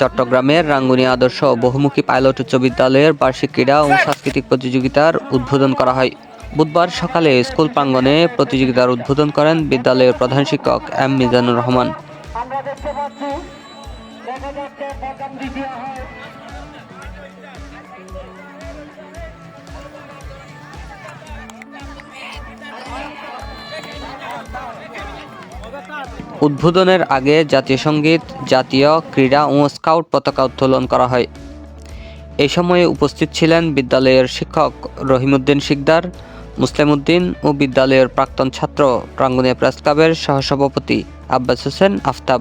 চট্টগ্রামের রাঙ্গুনি আদর্শ বহুমুখী পাইলট উচ্চ বিদ্যালয়ের বার্ষিক ক্রীড়া ও সাংস্কৃতিক প্রতিযোগিতার উদ্বোধন করা হয়। বুধবার সকালে স্কুল প্রাঙ্গণে প্রতিযোগিতার উদ্বোধন করেন বিদ্যালয়ের প্রধান শিক্ষক এম মিজানুর রহমান। উদ্বোধনের আগে জাতীয় সংগীত, জাতীয় ক্রীড়া ও স্কাউট পতাকা উত্তোলন করা হয়। এই সময়ে উপস্থিত ছিলেন বিদ্যালয়ের শিক্ষক রহিমউদ্দিন শিকদার মুসলিম উদ্দিন ও বিদ্যালয়ের প্রাক্তন ছাত্র প্রাঙ্গনীয় প্রেস ক্লাবের সহসভাপতি আব্বাস হোসেন আফতাব।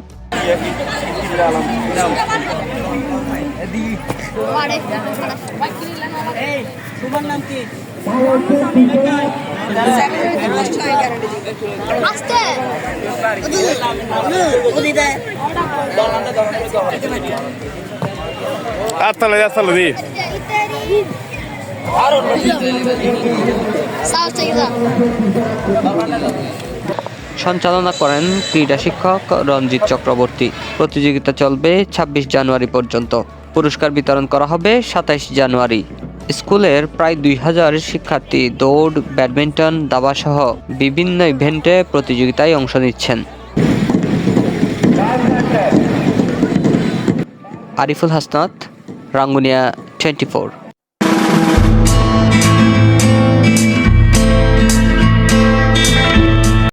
থেকে সঞ্চালনা করেন ক্রীড়া শিক্ষক রঞ্জিত চক্রবর্তী। প্রতিযোগিতা চলবে ২৬ জানুয়ারি পর্যন্ত। পুরস্কার বিতরণ করা হবে সাতাইশ জানুয়ারি। স্কুলের প্রায় দুই হাজার শিক্ষার্থী দৌড়, ব্যাডমিন্টন, দাবাসহ বিভিন্ন ইভেন্টে প্রতিযোগিতায় অংশ নিচ্ছেন। আরিফুল হাসনাত, রাঙ্গুনিয়া টোয়েন্টি